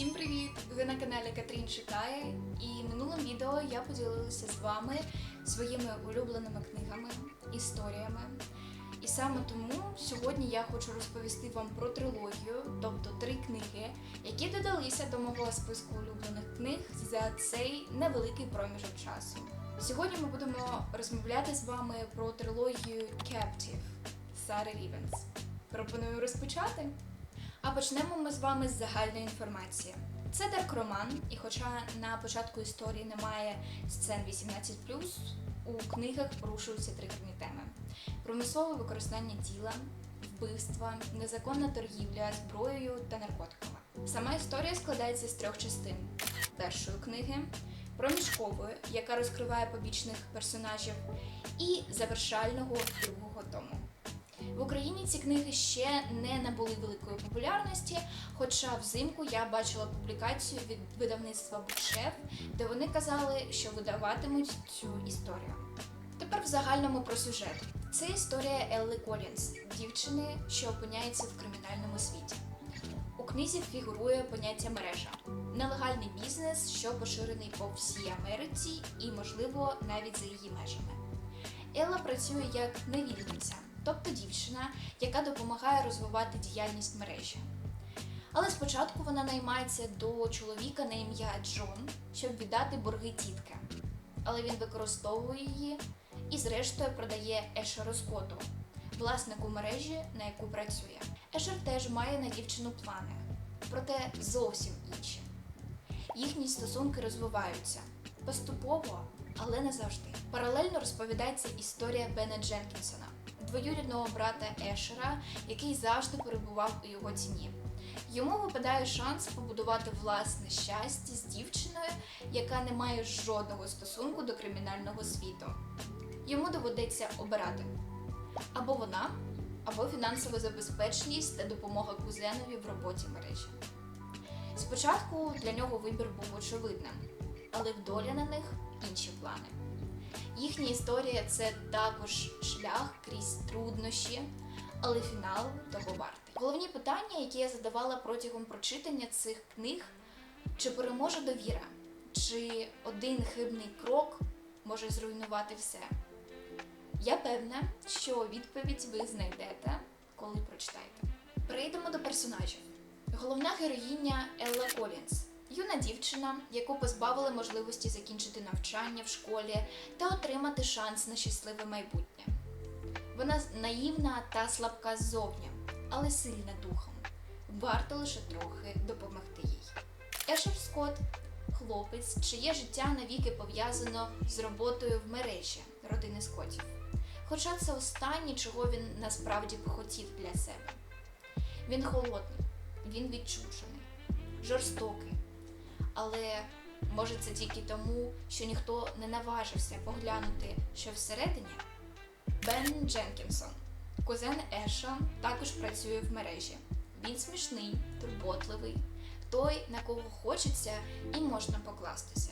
Всім привіт! Ви на каналі Катрін Читає, і минулим відео я поділилася з вами своїми улюбленими книгами, історіями. І саме тому сьогодні я хочу розповісти вам про трилогію, тобто три книги, які додалися до мого списку улюблених книг за цей невеликий проміжок часу. Сьогодні ми будемо розмовляти з вами про трилогію Captive Сари Рівенс. Пропоную розпочати. А почнемо ми з вами з загальної інформації. Це дарк роман, і хоча на початку історії немає сцен 18+, у книгах порушуються тригерні теми: промислове використання тіла, вбивства, незаконна торгівля зброєю та наркотиками. Сама історія складається з трьох частин: першої книги, проміжкової, яка розкриває побічних персонажів, і завершального другого тому. В Україні ці книги ще не набули великої популярності, хоча взимку я бачила публікацію від видавництва Букшеф, де вони казали, що видаватимуть цю історію. Тепер в загальному про сюжет. Це історія Елли Колінс, дівчини, що опиняється в кримінальному світі. У книзі фігурує поняття мережа, нелегальний бізнес, що поширений по всій Америці і, можливо, навіть за її межами. Елла працює як невільниця, тобто дівчина, яка допомагає розвивати діяльність мережі. Але спочатку вона наймається до чоловіка на ім'я Джон, щоб віддати борги тітки. Але він використовує її і, зрештою, продає Ешеру Скотту, власнику мережі, на яку працює. Ешер теж має на дівчину плани, проте зовсім інші. Їхні стосунки розвиваються поступово, але не завжди. Паралельно розповідається історія Бена Дженкінсона, двоюрідного брата Ешера, який завжди перебував у його ціні. Йому випадає шанс побудувати власне щастя з дівчиною, яка не має жодного стосунку до кримінального світу. Йому доведеться обирати або вона, або фінансова забезпеченість та допомога кузенові в роботі мережі. Спочатку для нього вибір був очевидним, але в долі на них інші плани. Їхня історія це також шлях крізь труднощі, але фінал того вартий. Головні питання, які я задавала протягом прочитання цих книг, чи переможе довіра, чи один хибний крок може зруйнувати все. Я певна, що відповідь ви знайдете, коли прочитаєте. Перейдемо до персонажів. Головна героїня Елла Колінс. Юна дівчина, яку позбавили можливості закінчити навчання в школі та отримати шанс на щасливе майбутнє. Вона наївна та слабка ззовні, але сильна духом. Варто лише трохи допомогти їй. Ешер Скотт хлопець, чиє життя навіки пов'язано з роботою в мережі родини Скоттів. Хоча це останнє, чого він насправді б хотів для себе. Він холодний, він відчужений, жорстокий. Але може це тільки тому, що ніхто не наважився поглянути, що всередині. Бен Дженкінсон, кузен Еша, також працює в мережі. Він смішний, турботливий, той, на кого хочеться і можна покластися.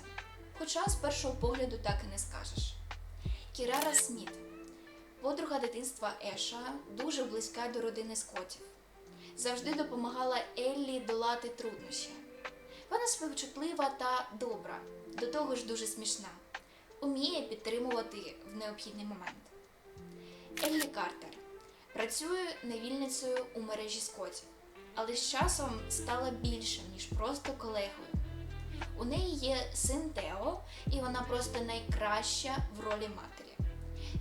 Хоча з першого погляду так і не скажеш. Кірара Сміт, подруга дитинства Еша, дуже близька до родини Скотів. Завжди допомагала Еллі долати труднощі. Вона співчутлива та добра, до того ж дуже смішна, уміє підтримувати в необхідний момент. Еллі Картер працює невільницею у мережі Скотів, але з часом стала більшим, ніж просто колегою. У неї є син Тео, і вона просто найкраща в ролі матері.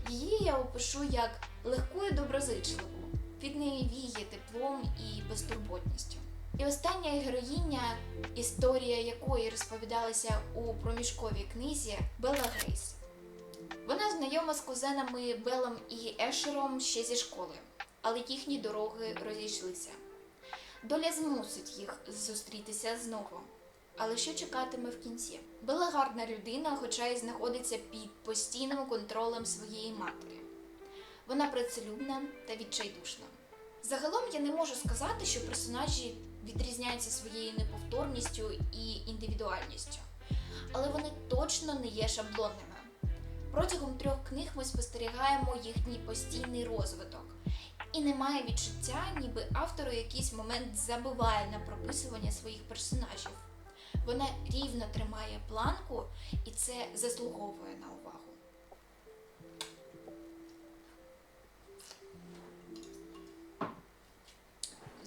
Її я опишу як легку і доброзичливу, від неї віє теплом і безтурботністю. І остання героїня, історія якої розповідалася у проміжковій книзі Белла Грейс. Вона знайома з кузенами Белом і Ешером ще зі школи, але їхні дороги розійшлися. Доля змусить їх зустрітися знову. Але що чекатиме в кінці? Бела гарна людина, хоча й знаходиться під постійним контролем своєї матері. Вона працелюбна та відчайдушна. Загалом я не можу сказати, що персонажі відрізняються своєю неповторністю і індивідуальністю, але вони точно не є шаблонними. Протягом трьох книг ми спостерігаємо їхній постійний розвиток І немає відчуття, ніби автор у якийсь момент забиває на прописування своїх персонажів. Вона рівно тримає планку, і це заслуговує на увагу.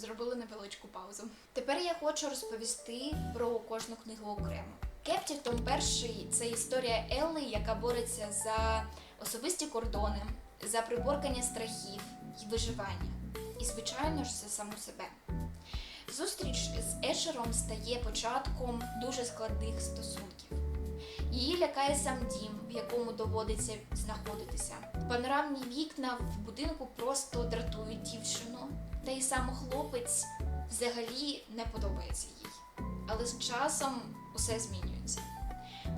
Зробили невеличку паузу. Тепер я хочу розповісти про кожну книгу окремо. Кептів перший це історія Елли, яка бореться за особисті кордони, за приборкання страхів і виживання. І, звичайно ж, за саму себе. Зустріч з Ешером стає початком дуже складних стосунків. Її лякає сам дім, в якому доводиться знаходитися. Панорамні вікна в будинку просто дратують дівчину, та й сам хлопець взагалі не подобається їй. Але з часом усе змінюється.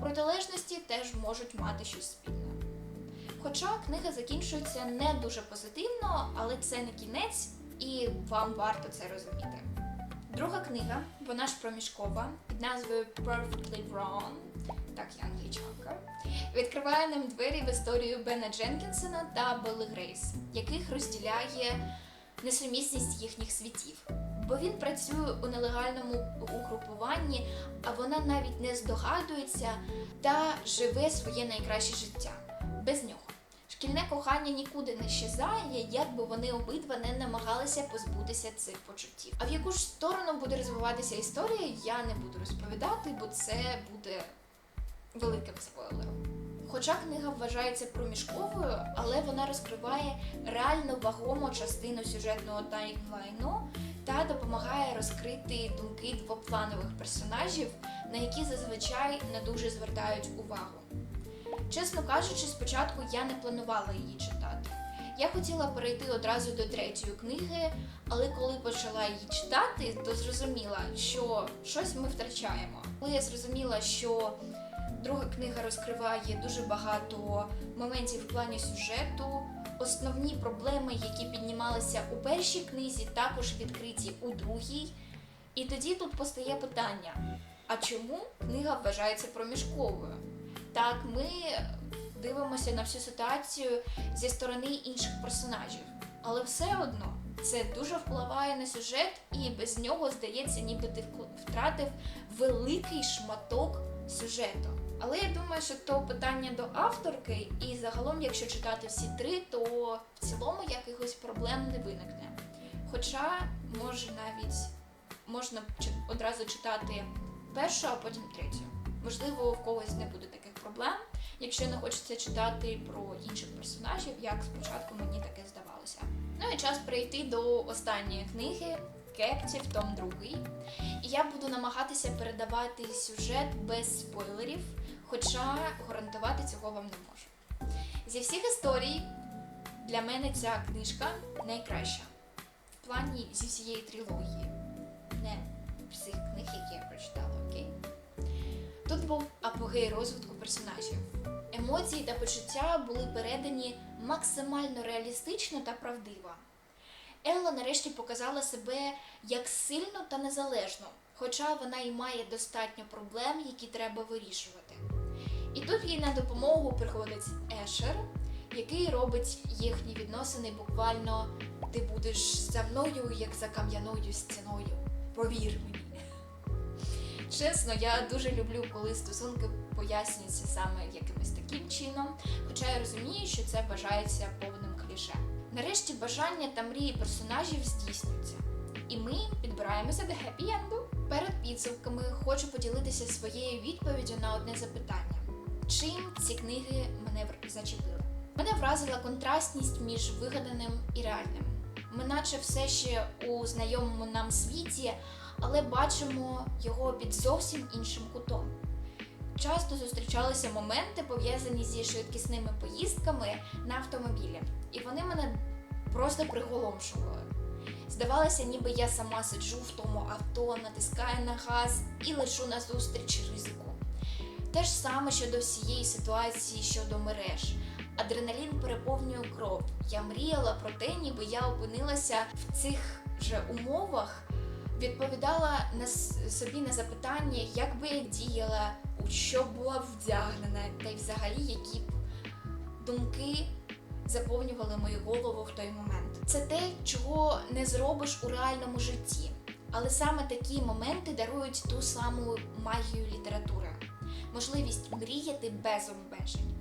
Протилежності теж можуть мати щось спільне. Хоча книга закінчується не дуже позитивно, але це не кінець, і вам варто це розуміти. Друга книга, вона ж проміжкова, під назвою Perfectly Wrong, так я англічанка, відкриває нам двері в історію Бена Дженкінсона та Белли Грейс, яких розділяє несумісність їхніх світів. Бо він працює у нелегальному угрупуванні, а вона навіть не здогадується та живе своє найкраще життя без нього. Шкільне кохання нікуди не щезає, як би вони обидва не намагалися позбутися цих почуттів. А в яку ж сторону буде розвиватися історія, я не буду розповідати, бо це буде великим спойлером. Хоча книга вважається проміжковою, але вона розкриває реально вагому частину сюжетного таймлайну та допомагає розкрити думки двопланових персонажів, на які зазвичай не дуже звертають увагу. Чесно кажучи, спочатку я не планувала її читати. Я хотіла перейти одразу до третьої книги, але коли почала її читати, то зрозуміла, що щось ми втрачаємо. Коли я зрозуміла, що друга книга розкриває дуже багато моментів в плані сюжету, основні проблеми, які піднімалися у першій книзі, також відкриті у другій. І тоді тут постає питання: а чому книга вважається проміжковою? Так, ми дивимося на всю ситуацію зі сторони інших персонажів, але все одно це дуже впливає на сюжет, і без нього здається, ніби ти втратив великий шматок сюжету. Але я думаю, що то питання до авторки, і загалом, якщо читати всі три, то в цілому якихось проблем не виникне. Хоча може навіть можна одразу читати першу, а потім третю. Можливо, в когось не буде таких проблем, якщо не хочеться читати про інших персонажів, як спочатку мені таке здавалося. Ну і час перейти до останньої книги Кептів, Том 2. І я буду намагатися передавати сюжет без спойлерів, хоча гарантувати цього вам не можу. Зі всіх історій для мене ця книжка найкраща в плані зі всієї трилогії. Не всіх книг, які я прочитала, окей? Тут був апогей розвитку персонажів. Емоції та почуття були передані максимально реалістично та правдиво. Елла нарешті показала себе як сильну та незалежну, хоча вона і має достатньо проблем, які треба вирішувати. І тут їй на допомогу приходить Ешер, який робить їхні відносини буквально ти будеш за мною, як за кам'яною стіною. Повір мені. Чесно, я дуже люблю, коли стосунки пояснюються саме якимось таким чином, хоча я розумію, що це вважається повним кліше. Нарешті бажання та мрії персонажів здійснюються, і ми підбираємося до хеппі-енду. Перед підсумками хочу поділитися своєю відповіддю на одне запитання: чим ці книги мене зачепили? Мене вразила контрастність між вигаданим і реальним. Ми наче все ще у знайомому нам світі, але бачимо його під зовсім іншим кутом. Часто зустрічалися моменти, пов'язані зі швидкісними поїздками на автомобілі, і вони мене просто приголомшували. Здавалося, ніби я сама сиджу в тому авто, натискаю на газ і лишу назустріч ризику. Те ж саме щодо всієї ситуації щодо мереж. Адреналін переповнює кров. Я мріяла про те, ніби я опинилася в цих же умовах, відповідала на собі на запитання, як би я діяла, у що була вдягнена, та й взагалі які б думки заповнювали мою голову в той момент. Це те, чого не зробиш у реальному житті. Але саме такі моменти дарують ту саму магію літератури, можливість мріяти без обмежень.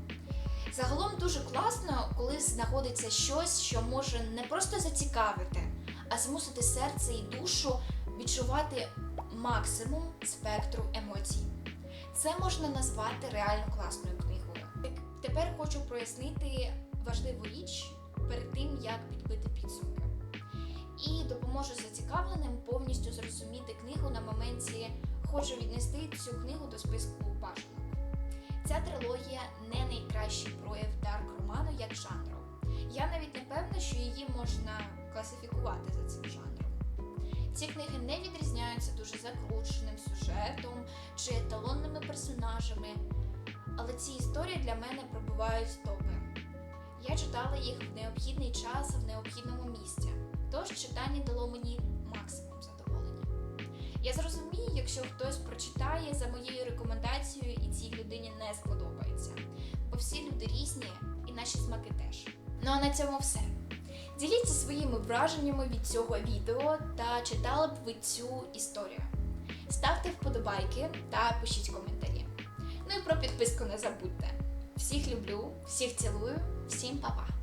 Загалом дуже класно, коли знаходиться щось, що може не просто зацікавити, а змусити серце і душу відчувати максимум спектру емоцій. Це можна назвати реально класною книгою. Тепер хочу прояснити важливу річ перед тим, як підбити підсумки. І допоможу зацікавленим повністю зрозуміти книгу на моменті хочу віднести цю книгу до списку бажаного. Ця трилогія не найкращий прояв дарк роману як жанру. Я навіть не певна, що її можна класифікувати за цим жанром. Ці книги не відрізняються дуже закрученим сюжетом чи еталонними персонажами, але ці історії для мене пробувають в топи. Я читала їх в необхідний час в необхідному місці, тож читання дало мені максимум задоволення. Я зрозумію, якщо хтось прочитає за моєю рекомендацією і цій людині не сподобається, бо всі люди різні і наші смаки теж. Ну а на цьому все. Діліться своїми враженнями від цього відео та читали б ви цю історію. Ставте вподобайки та пишіть коментарі. Ну і про підписку не забудьте. Всіх люблю, всіх цілую, всім па-па!